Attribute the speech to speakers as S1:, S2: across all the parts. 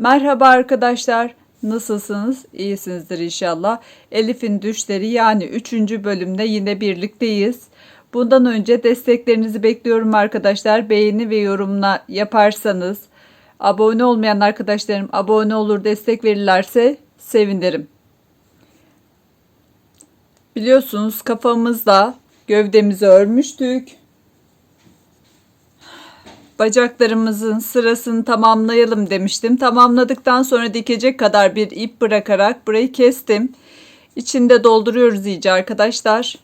S1: Merhaba arkadaşlar. Nasılsınız? İyisinizdir inşallah. Elif'in düşleri yani 3. bölümde yine birlikteyiz. Bundan önce desteklerinizi bekliyorum arkadaşlar. Beğeni ve yorumla yaparsanız, abone olmayan arkadaşlarım abone olur destek verirlerse sevinirim. Biliyorsunuz kafamızda gövdemizi örmüştük. Bacaklarımızın sırasını tamamlayalım demiştim. Tamamladıktan sonra dikecek kadar bir ip bırakarak burayı kestim. İçinde dolduruyoruz iyice arkadaşlar.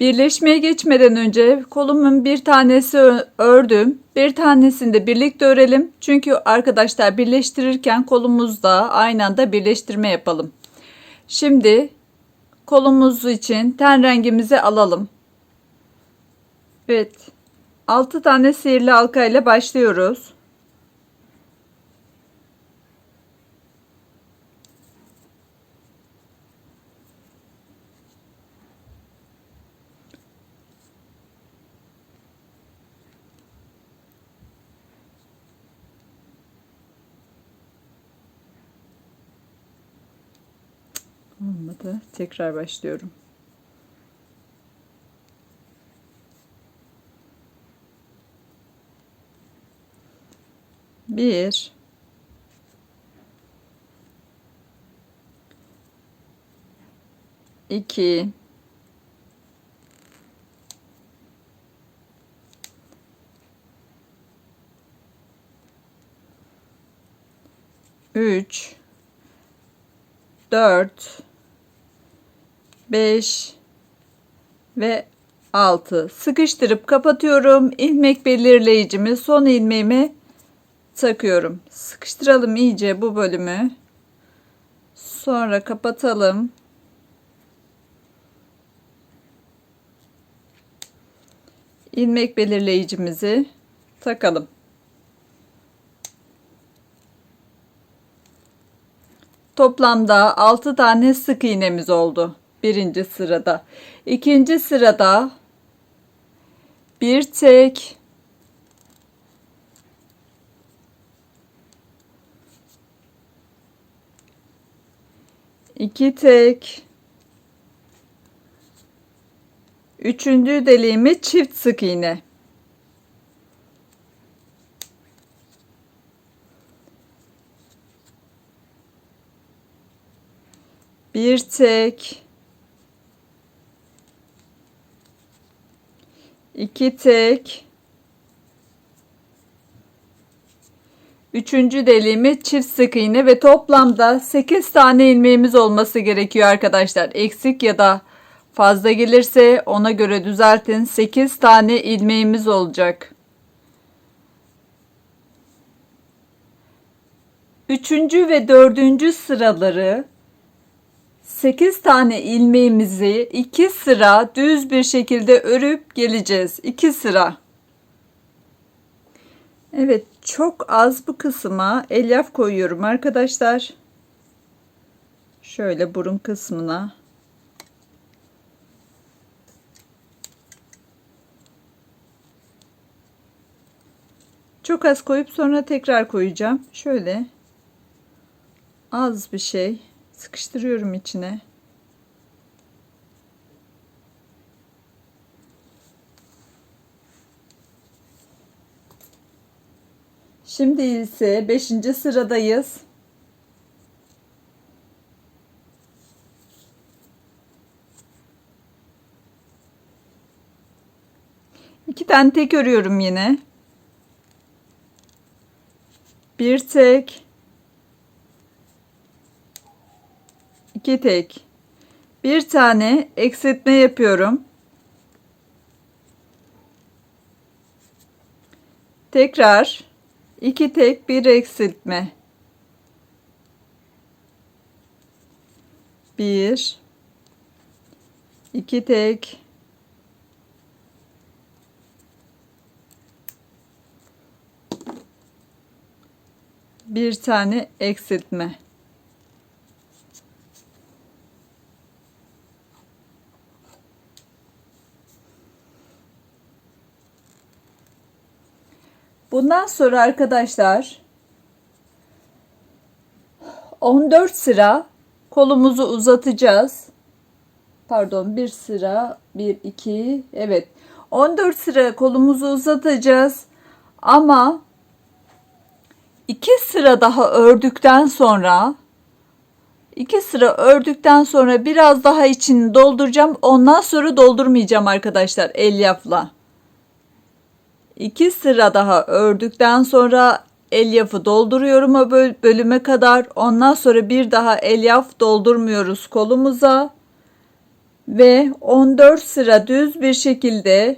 S1: Birleşmeye geçmeden önce kolumun bir tanesi ördüm. Bir tanesini de birlikte örelim. Çünkü arkadaşlar birleştirirken kolumuzda aynı anda birleştirme yapalım. Şimdi kolumuz için ten rengimizi alalım. Evet. 6 tane sihirli halka ile başlıyoruz. Olmadı. Tekrar başlıyorum. Bir. iki, Üç. Dört. Beş. Ve 6 sıkıştırıp kapatıyorum ilmek belirleyicimi son ilmeğimi takıyorum. Sıkıştıralım iyice bu bölümü. Sonra kapatalım. ilmek belirleyicimizi takalım. Toplamda 6 tane sık iğnemiz oldu. Birinci sırada. İkinci sırada bir tek 2 tek. Üçüncü deliğimi çift sık iğne. Bir tek. İki tek Üçüncü deliğimi çift sık iğne ve toplamda 8 tane ilmeğimiz olması gerekiyor arkadaşlar. Eksik ya da fazla gelirse ona göre düzeltin. 8 tane ilmeğimiz olacak. Üçüncü ve dördüncü sıraları 8 tane ilmeğimizi 2 sıra düz bir şekilde örüp geleceğiz. 2 sıra. Evet çok az bu kısma elyaf koyuyorum arkadaşlar. Şöyle burun kısmına. Çok az koyup sonra tekrar koyacağım. Şöyle az bir şey sıkıştırıyorum içine. Şimdi ise 5. sıradayız. İki tane tek örüyorum yine. Bir tek. iki tek. Bir tane eksiltme yapıyorum. Tekrar 2 tek bir eksiltme. 1 2 tek bir tane eksiltme. Bundan sonra arkadaşlar 14 sıra kolumuzu uzatacağız. Pardon bir sıra 1 2 evet 14 sıra kolumuzu uzatacağız. Ama 2 sıra daha ördükten sonra 2 sıra ördükten sonra biraz daha içini dolduracağım. Ondan sonra doldurmayacağım arkadaşlar elyafla. 2 sıra daha ördükten sonra elyafı dolduruyorum o böl- bölüme kadar. Ondan sonra bir daha elyaf doldurmuyoruz kolumuza. Ve 14 sıra düz bir şekilde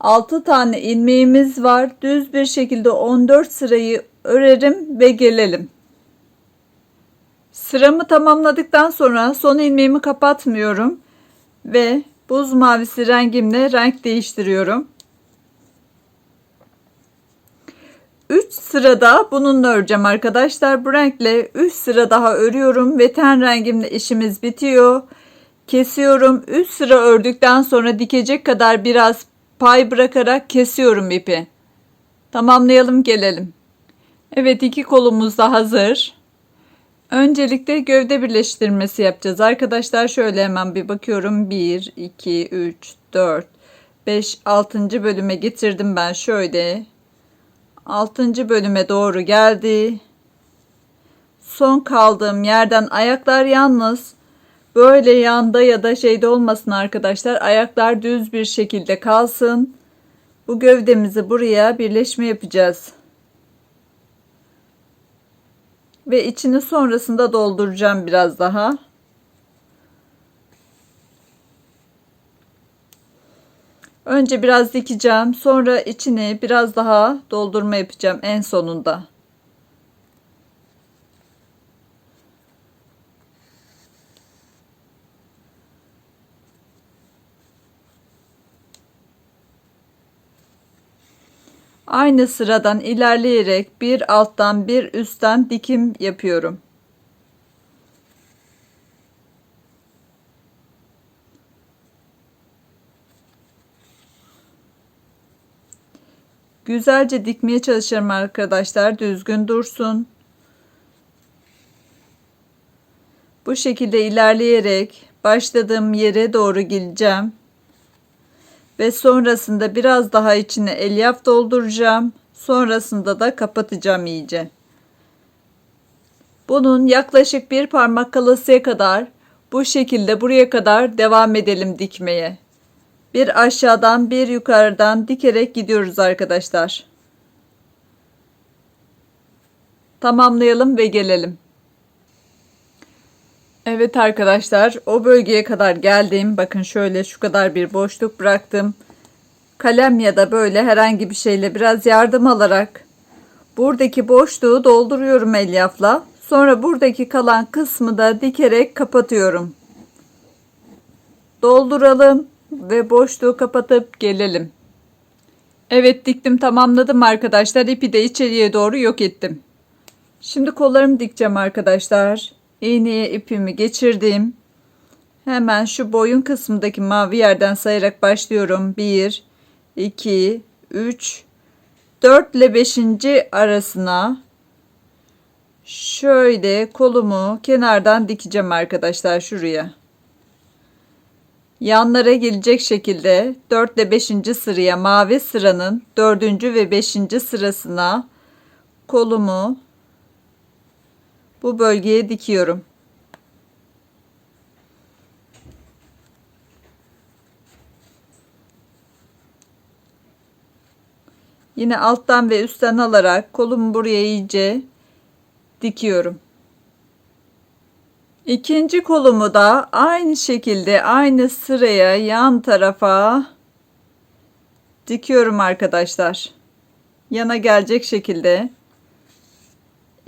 S1: 6 tane ilmeğimiz var. Düz bir şekilde 14 sırayı örerim ve gelelim. Sıramı tamamladıktan sonra son ilmeğimi kapatmıyorum ve buz mavisi rengimle renk değiştiriyorum. 3 sırada bununla öreceğim arkadaşlar. Bu renkle 3 sıra daha örüyorum ve ten rengimle işimiz bitiyor. Kesiyorum. 3 sıra ördükten sonra dikecek kadar biraz pay bırakarak kesiyorum ipi. Tamamlayalım gelelim. Evet iki kolumuz da hazır. Öncelikle gövde birleştirmesi yapacağız. Arkadaşlar şöyle hemen bir bakıyorum. 1, 2, 3, 4, 5, 6. bölüme getirdim ben şöyle. 6. bölüme doğru geldi. Son kaldığım yerden ayaklar yalnız böyle yanda ya da şeyde olmasın arkadaşlar. Ayaklar düz bir şekilde kalsın. Bu gövdemizi buraya birleşme yapacağız. Ve içini sonrasında dolduracağım biraz daha. Önce biraz dikeceğim. Sonra içini biraz daha doldurma yapacağım en sonunda. Aynı sıradan ilerleyerek bir alttan bir üstten dikim yapıyorum. Güzelce dikmeye çalışıyorum arkadaşlar. Düzgün dursun. Bu şekilde ilerleyerek başladığım yere doğru geleceğim. Ve sonrasında biraz daha içine elyaf dolduracağım. Sonrasında da kapatacağım iyice. Bunun yaklaşık bir parmak kalasıya kadar bu şekilde buraya kadar devam edelim dikmeye. Bir aşağıdan bir yukarıdan dikerek gidiyoruz arkadaşlar. Tamamlayalım ve gelelim. Evet arkadaşlar o bölgeye kadar geldim. Bakın şöyle şu kadar bir boşluk bıraktım. Kalem ya da böyle herhangi bir şeyle biraz yardım alarak buradaki boşluğu dolduruyorum elyafla. Sonra buradaki kalan kısmı da dikerek kapatıyorum. Dolduralım ve boşluğu kapatıp gelelim. Evet diktim tamamladım arkadaşlar. İpi de içeriye doğru yok ettim. Şimdi kollarımı dikeceğim arkadaşlar. İğneye ipimi geçirdim. Hemen şu boyun kısmındaki mavi yerden sayarak başlıyorum. 1, 2, 3, 4 ile 5. arasına şöyle kolumu kenardan dikeceğim arkadaşlar şuraya. Yanlara gelecek şekilde 4 ile 5. sıraya mavi sıranın 4. ve 5. sırasına kolumu bu bölgeye dikiyorum. Yine alttan ve üstten alarak kolumu buraya iyice dikiyorum. İkinci kolumu da aynı şekilde aynı sıraya yan tarafa dikiyorum arkadaşlar. Yana gelecek şekilde.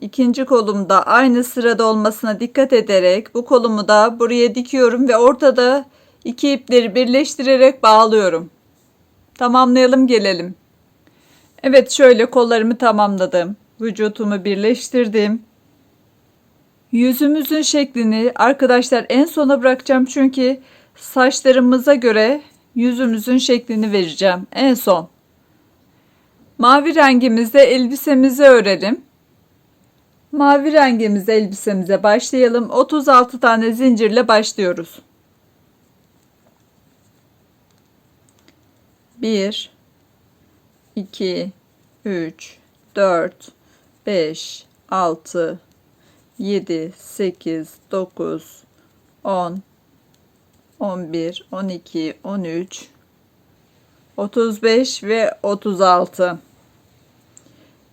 S1: İkinci kolumda aynı sırada olmasına dikkat ederek bu kolumu da buraya dikiyorum ve ortada iki ipleri birleştirerek bağlıyorum. Tamamlayalım gelelim. Evet şöyle kollarımı tamamladım. Vücutumu birleştirdim. Yüzümüzün şeklini arkadaşlar en sona bırakacağım çünkü saçlarımıza göre yüzümüzün şeklini vereceğim en son. Mavi rengimizde elbisemizi örelim. Mavi rengimizde elbisemize başlayalım. 36 tane zincirle başlıyoruz. 1 2 3 4 5 6 7 8 9 10 11 12 13 35 ve 36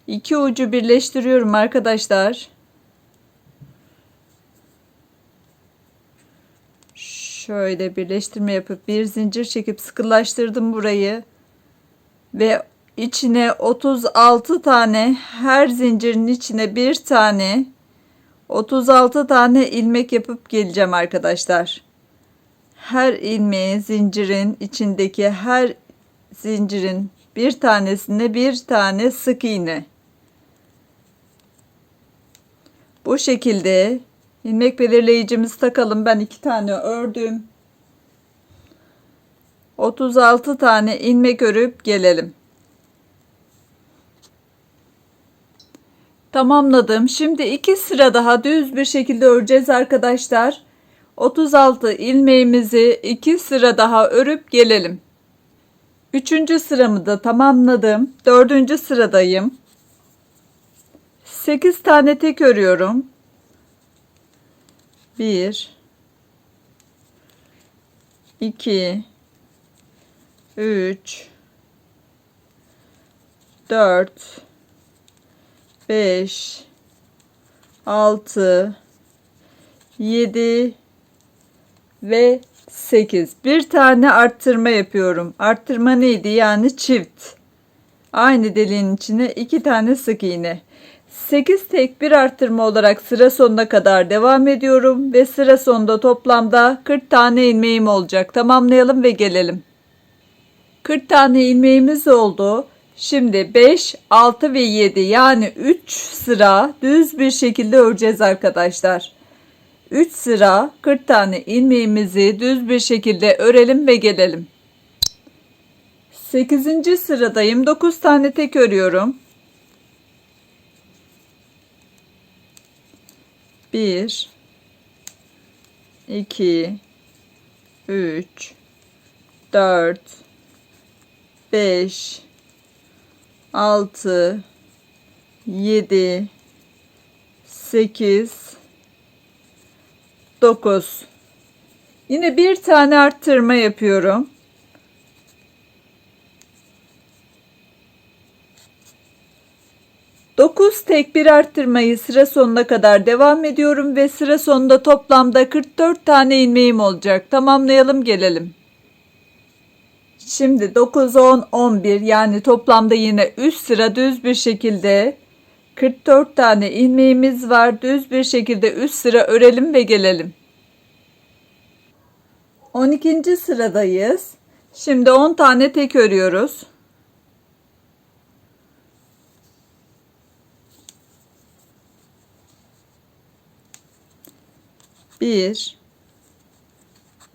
S1: İki ucu birleştiriyorum arkadaşlar. Şöyle birleştirme yapıp bir zincir çekip sıkılaştırdım burayı. Ve içine 36 tane her zincirin içine bir tane 36 tane ilmek yapıp geleceğim arkadaşlar. Her ilmeği zincirin içindeki her zincirin bir tanesine bir tane sık iğne. Bu şekilde ilmek belirleyicimizi takalım. Ben iki tane ördüm. 36 tane ilmek örüp gelelim. Tamamladım. Şimdi iki sıra daha düz bir şekilde öreceğiz arkadaşlar. 36 ilmeğimizi iki sıra daha örüp gelelim. Üçüncü sıramı da tamamladım. Dördüncü sıradayım. 8 tane tek örüyorum. 1 2 3 4 5 6 7 ve 8. Bir tane arttırma yapıyorum. Arttırma neydi? Yani çift. Aynı deliğin içine iki tane sık iğne. 8 tek bir arttırma olarak sıra sonuna kadar devam ediyorum ve sıra sonunda toplamda 40 tane ilmeğim olacak. Tamamlayalım ve gelelim. 40 tane ilmeğimiz oldu. Şimdi 5, 6 ve 7 yani 3 sıra düz bir şekilde öreceğiz arkadaşlar. 3 sıra 40 tane ilmeğimizi düz bir şekilde örelim ve gelelim. 8. sıradayım. 9 tane tek örüyorum. 1 2 3 4 5 6 7 8 9 Yine bir tane arttırma yapıyorum. Dokuz tek bir arttırmayı sıra sonuna kadar devam ediyorum ve sıra sonunda toplamda 44 tane ilmeğim olacak. Tamamlayalım gelelim. Şimdi 9, 10, 11 yani toplamda yine 3 sıra düz bir şekilde 44 tane ilmeğimiz var. Düz bir şekilde 3 sıra örelim ve gelelim. 12. sıradayız. Şimdi 10 tane tek örüyoruz. Bir,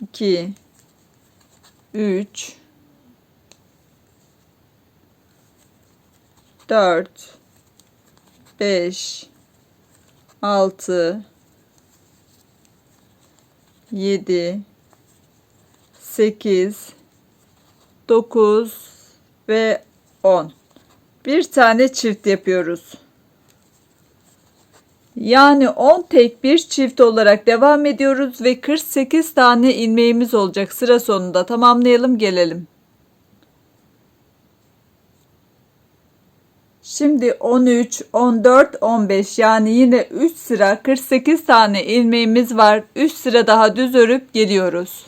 S1: iki, üç, dört, 5 6 7 8 9 ve 10 bir tane çift yapıyoruz. Yani 10 tek bir çift olarak devam ediyoruz ve 48 tane ilmeğimiz olacak sıra sonunda tamamlayalım gelelim. Şimdi 13, 14, 15 yani yine 3 sıra 48 tane ilmeğimiz var. 3 sıra daha düz örüp geliyoruz.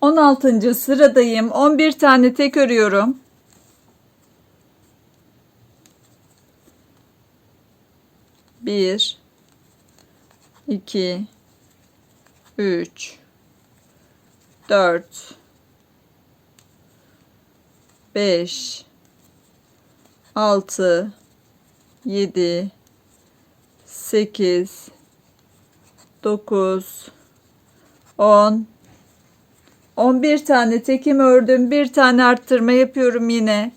S1: 16. sıradayım. 11 tane tek örüyorum. Bir, iki, üç, dört, beş, 6 7 8 9 10 11 tane tekim ördüm. Bir tane arttırma yapıyorum yine.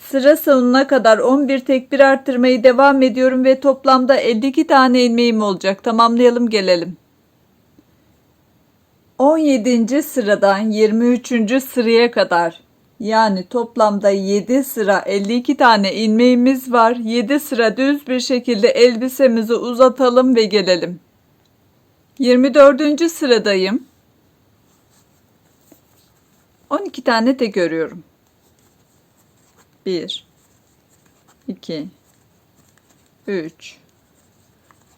S1: Sıra sonuna kadar 11 tek bir arttırmayı devam ediyorum ve toplamda 52 tane ilmeğim olacak. Tamamlayalım gelelim. 17. sıradan 23. sıraya kadar yani toplamda 7 sıra 52 tane ilmeğimiz var. 7 sıra düz bir şekilde elbisemizi uzatalım ve gelelim. 24. sıradayım. 12 tane tek örüyorum. 1 2 3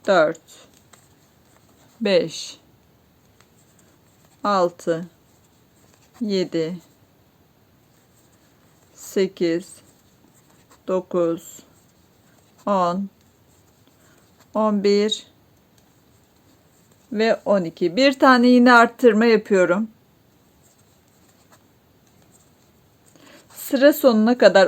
S1: 4 5 6 7 8 9 10 11 ve 12. Bir tane yine arttırma yapıyorum. Sıra sonuna kadar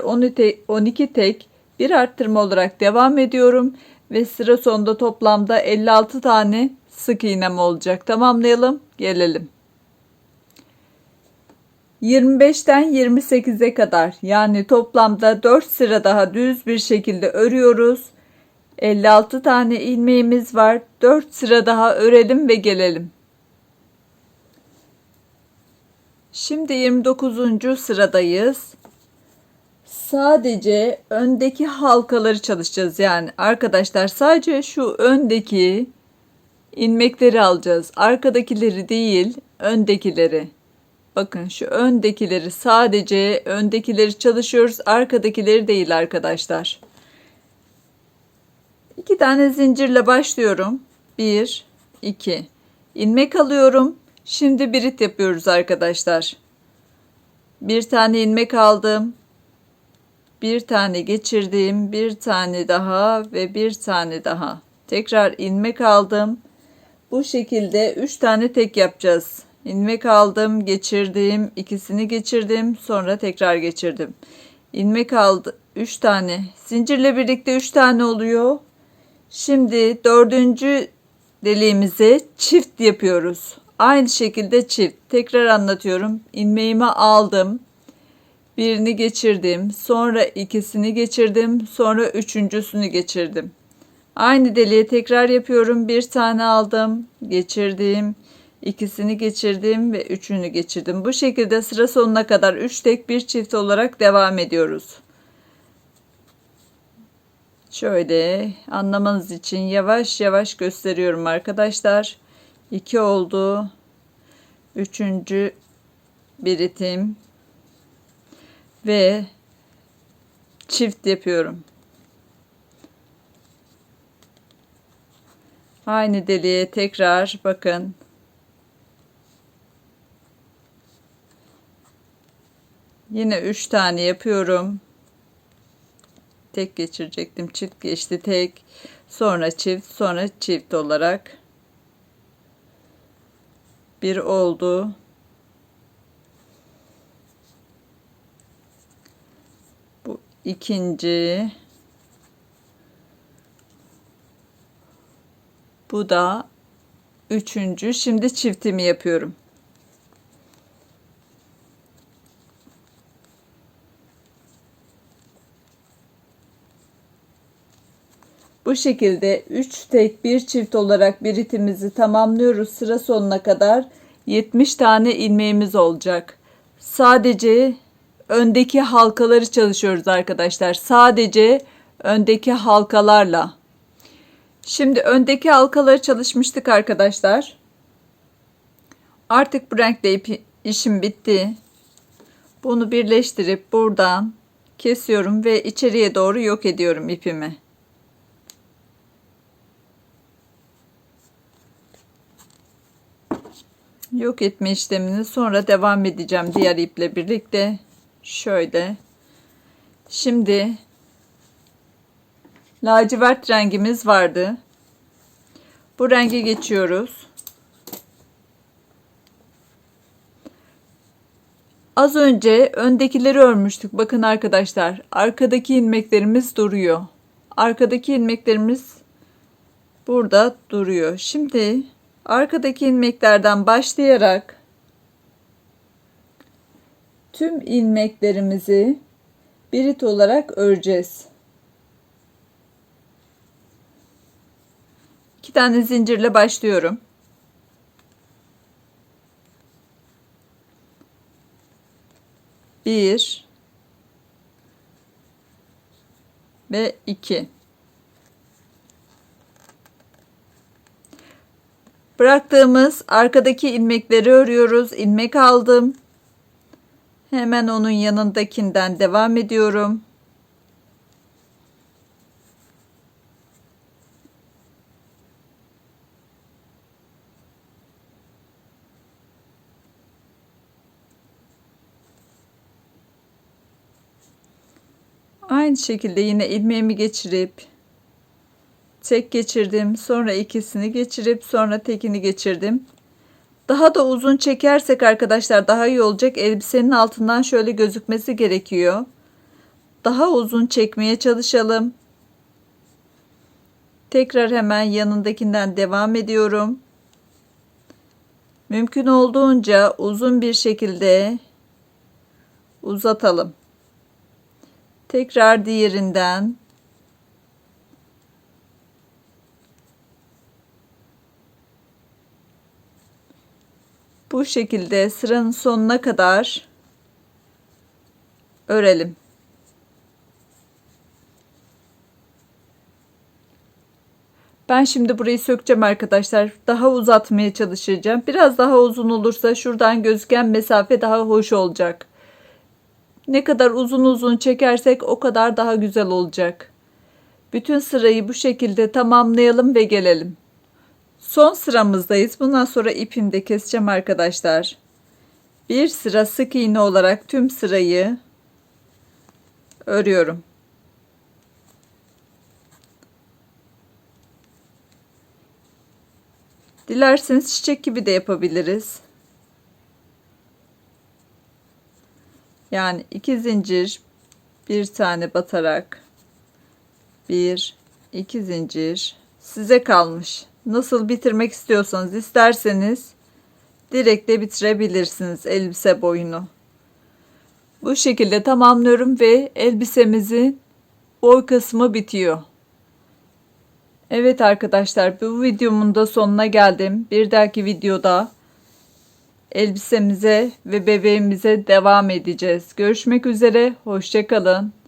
S1: 12 tek bir arttırma olarak devam ediyorum ve sıra sonunda toplamda 56 tane sık iğnem olacak. Tamamlayalım, gelelim. 25'ten 28'e kadar yani toplamda 4 sıra daha düz bir şekilde örüyoruz. 56 tane ilmeğimiz var. 4 sıra daha örelim ve gelelim. Şimdi 29. sıradayız. Sadece öndeki halkaları çalışacağız. Yani arkadaşlar sadece şu öndeki ilmekleri alacağız. Arkadakileri değil, öndekileri. Bakın şu öndekileri sadece öndekileri çalışıyoruz. Arkadakileri değil arkadaşlar. İki tane zincirle başlıyorum. Bir, iki. ilmek alıyorum. Şimdi birit yapıyoruz arkadaşlar. Bir tane ilmek aldım. Bir tane geçirdim. Bir tane daha ve bir tane daha. Tekrar ilmek aldım. Bu şekilde üç tane tek yapacağız ilmek aldım geçirdim ikisini geçirdim sonra tekrar geçirdim. İlmek aldı 3 tane. Zincirle birlikte 3 tane oluyor. Şimdi dördüncü deliğimize çift yapıyoruz. Aynı şekilde çift. Tekrar anlatıyorum. İlmeğimi aldım birini geçirdim sonra ikisini geçirdim sonra üçüncüsünü geçirdim. Aynı deliğe tekrar yapıyorum. Bir tane aldım geçirdim ikisini geçirdim ve üçünü geçirdim. Bu şekilde sıra sonuna kadar 3 tek bir çift olarak devam ediyoruz. Şöyle anlamanız için yavaş yavaş gösteriyorum arkadaşlar. 2 oldu. Üçüncü biritim ve çift yapıyorum. Aynı deliğe tekrar bakın Yine 3 tane yapıyorum. Tek geçirecektim. Çift geçti tek. Sonra çift, sonra çift olarak bir oldu. Bu ikinci. Bu da üçüncü. Şimdi çiftimi yapıyorum. Bu şekilde 3 tek bir çift olarak biritimizi tamamlıyoruz. Sıra sonuna kadar 70 tane ilmeğimiz olacak. Sadece öndeki halkaları çalışıyoruz arkadaşlar. Sadece öndeki halkalarla. Şimdi öndeki halkaları çalışmıştık arkadaşlar. Artık bu renkle ip, işim bitti. Bunu birleştirip buradan kesiyorum ve içeriye doğru yok ediyorum ipimi. Yok etme işlemini sonra devam edeceğim diğer iple birlikte. Şöyle. Şimdi lacivert rengimiz vardı. Bu rengi geçiyoruz. Az önce öndekileri örmüştük. Bakın arkadaşlar, arkadaki ilmeklerimiz duruyor. Arkadaki ilmeklerimiz burada duruyor. Şimdi arkadaki ilmeklerden başlayarak tüm ilmeklerimizi birit olarak öreceğiz. İki tane zincirle başlıyorum. Bir ve iki. Bıraktığımız arkadaki ilmekleri örüyoruz. İlmek aldım. Hemen onun yanındakinden devam ediyorum. Aynı şekilde yine ilmeğimi geçirip tek geçirdim. Sonra ikisini geçirip sonra tekini geçirdim. Daha da uzun çekersek arkadaşlar daha iyi olacak. Elbisenin altından şöyle gözükmesi gerekiyor. Daha uzun çekmeye çalışalım. Tekrar hemen yanındakinden devam ediyorum. Mümkün olduğunca uzun bir şekilde uzatalım. Tekrar diğerinden bu şekilde sıranın sonuna kadar örelim. Ben şimdi burayı sökeceğim arkadaşlar. Daha uzatmaya çalışacağım. Biraz daha uzun olursa şuradan gözüken mesafe daha hoş olacak. Ne kadar uzun uzun çekersek o kadar daha güzel olacak. Bütün sırayı bu şekilde tamamlayalım ve gelelim. Son sıramızdayız. Bundan sonra ipimi de keseceğim arkadaşlar. Bir sıra sık iğne olarak tüm sırayı örüyorum. Dilerseniz çiçek gibi de yapabiliriz. Yani iki zincir bir tane batarak bir iki zincir size kalmış. Nasıl bitirmek istiyorsanız isterseniz direkt de bitirebilirsiniz elbise boyunu. Bu şekilde tamamlıyorum ve elbisemizin boy kısmı bitiyor. Evet arkadaşlar bu videomun da sonuna geldim. Bir dahaki videoda elbisemize ve bebeğimize devam edeceğiz. Görüşmek üzere. Hoşçakalın.